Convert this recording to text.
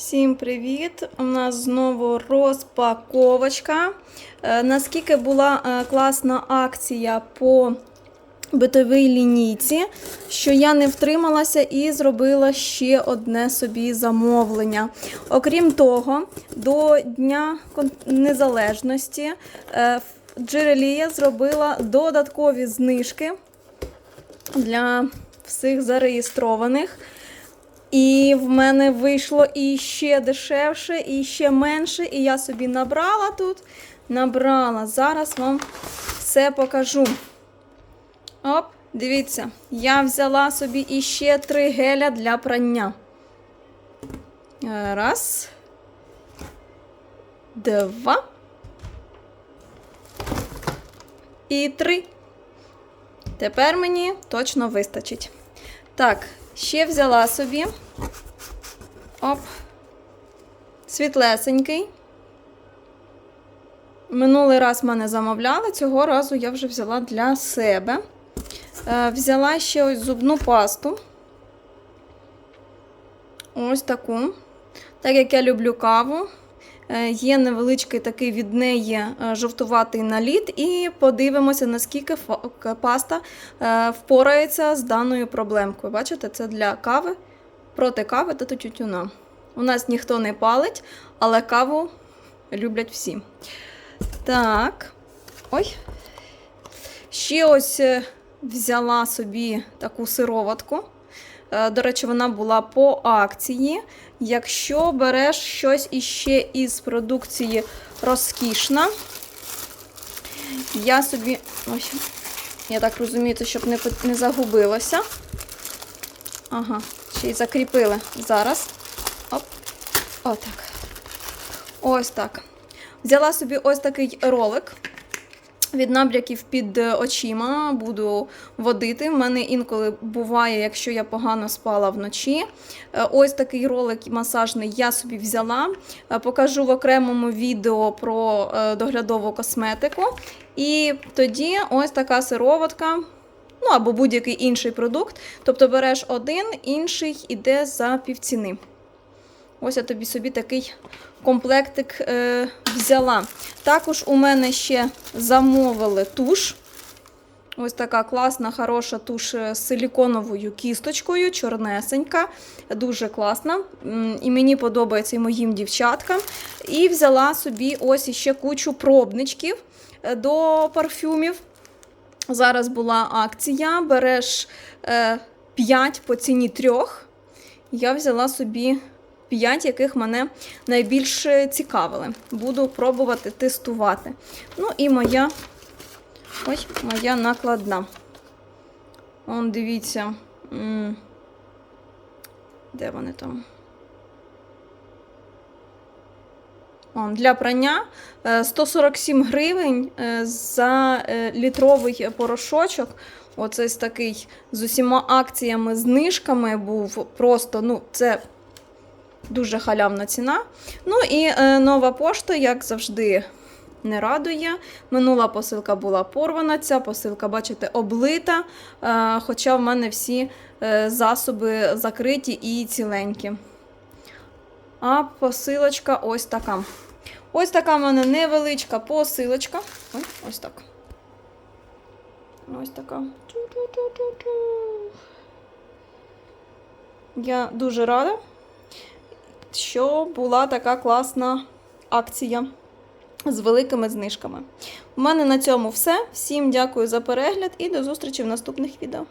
Всім привіт! У нас знову розпаковочка. Е, Наскільки була е, класна акція по битовій лінійці, що я не втрималася і зробила ще одне собі замовлення. Окрім того, до Дня Незалежності е, Джерелія зробила додаткові знижки для всіх зареєстрованих. І в мене вийшло і ще дешевше, і ще менше. І я собі набрала тут. Набрала. Зараз вам все покажу. Оп, дивіться, я взяла собі іще три геля для прання. Е, Раз. Два. І три. Тепер мені точно вистачить. Так, ще взяла собі. Оп. Світлесенький. Минулий раз мене замовляли, цього разу я вже взяла для себе. Е, взяла ще ось зубну пасту. Ось таку. Так як я люблю каву, є невеличкий такий від неї е, жовтуватий наліт, і подивимося, наскільки паста е, впорається з даною проблемкою. Бачите, це для кави, проти кави та тютюна. У нас ніхто не палить, але каву люблять всі. Так. Ой. Ще ось е, взяла собі таку сироватку. Е, До речі, вона була по акції. Якщо береш щось іще із продукції розкішна, я собі. Ой, я так розумію, це щоб не, не загубилося. Ага, ще й закріпили. Зараз. Оп. Отак. Ось так. Взяла собі ось такий ролик. Від набряків під е, очима буду водити. В мене інколи буває, якщо я погано спала вночі. Е, Ось такий ролик масажний я собі взяла. Е, Покажу в окремому відео про доглядову косметику. І тоді ось така сироватка. Ну або будь-який інший продукт. Тобто береш один, інший іде за півціни. Ось я тобі собі такий комплектик е, взяла. Також у мене ще замовили туш. Ось така класна, хороша туш з силіконовою кісточкою, чорнесенька, дуже класна. І мені подобається і моїм дівчаткам. І взяла собі ось іще кучу пробничків е, до парфюмів. Зараз була акція. Береш е, 5 по ціні 3. Я взяла собі 5, яких мене найбільше цікавили. Буду пробувати тестувати. Ну і моя ой, моя накладна. Он, дивіться. Де вони там? Он, для прання е, 147 гривень е, за е, літровий порошочок. Оце такий з усіма акціями, знижками був. Просто, ну, це дуже халявна ціна. Ну і е, нова пошта, як завжди, не радує. Минула посилка була порвана, ця посилка, бачите, облита. Е, хоча в мене всі е, засоби закриті і ціленькі. А посилочка ось така. Ось така в мене невеличка посилочка. Ой, ось так. Ось така. Ту-ту-ту-ту-ту. Я дуже рада, що була така класна акція з великими знижками. У мене на цьому все. Всім дякую за перегляд і до зустрічі в наступних відео.